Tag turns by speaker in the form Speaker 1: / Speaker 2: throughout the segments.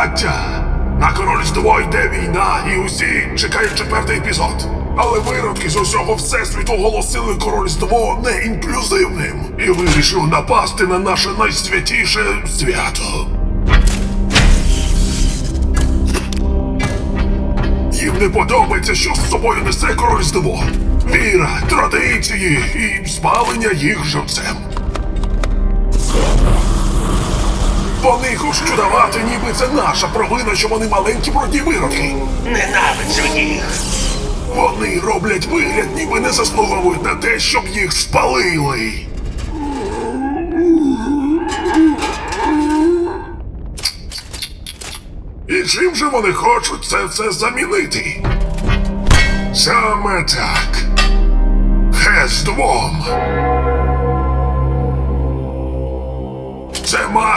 Speaker 1: Браття! На корольство йде війна, і усі чекають четвертий епізод. Але виродки з усього всесвіту оголосили корольство неінклюзивним і вирішили напасти на наше найсвятіше свято. Їм не подобається, що з собою несе корольство. Віра, традиції і спалення їх живцем. Вони хочуть удавати, ніби це наша провина, що вони маленькі брудні виродки.
Speaker 2: Ненавиджу їх.
Speaker 1: Вони роблять вигляд, ніби не заслуговують на те, щоб їх спалили. І чим же вони хочуть це все замінити? Саме так. Хездвом.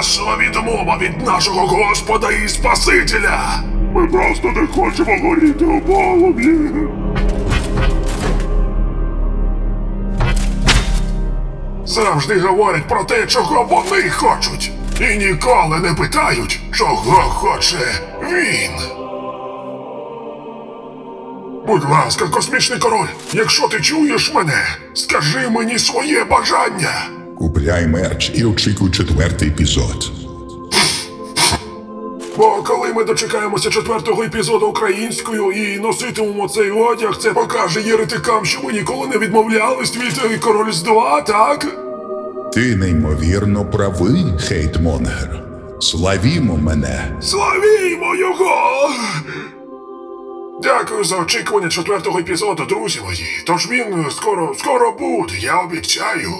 Speaker 1: Це відмова від нашого Господа і Спасителя. Ми просто не хочемо горіти у полум'ї. Завжди говорять про те, чого вони хочуть. І ніколи не питають, чого хоче він. Будь ласка, космічний король, якщо ти чуєш мене, скажи мені своє бажання.
Speaker 3: Купляй мерч і очікуй четвертий епізод.
Speaker 1: Бо коли ми дочекаємося четвертого епізоду українською і носитимемо цей одяг, це покаже єретикам, що ми ніколи не відмовлялись від корольства, так?
Speaker 3: Ти неймовірно правий, Хейтмонгер. Славімо мене.
Speaker 1: Славімо його! Дякую за очікування четвертого епізоду, друзі мої. Тож він скоро, скоро буде, я обіцяю.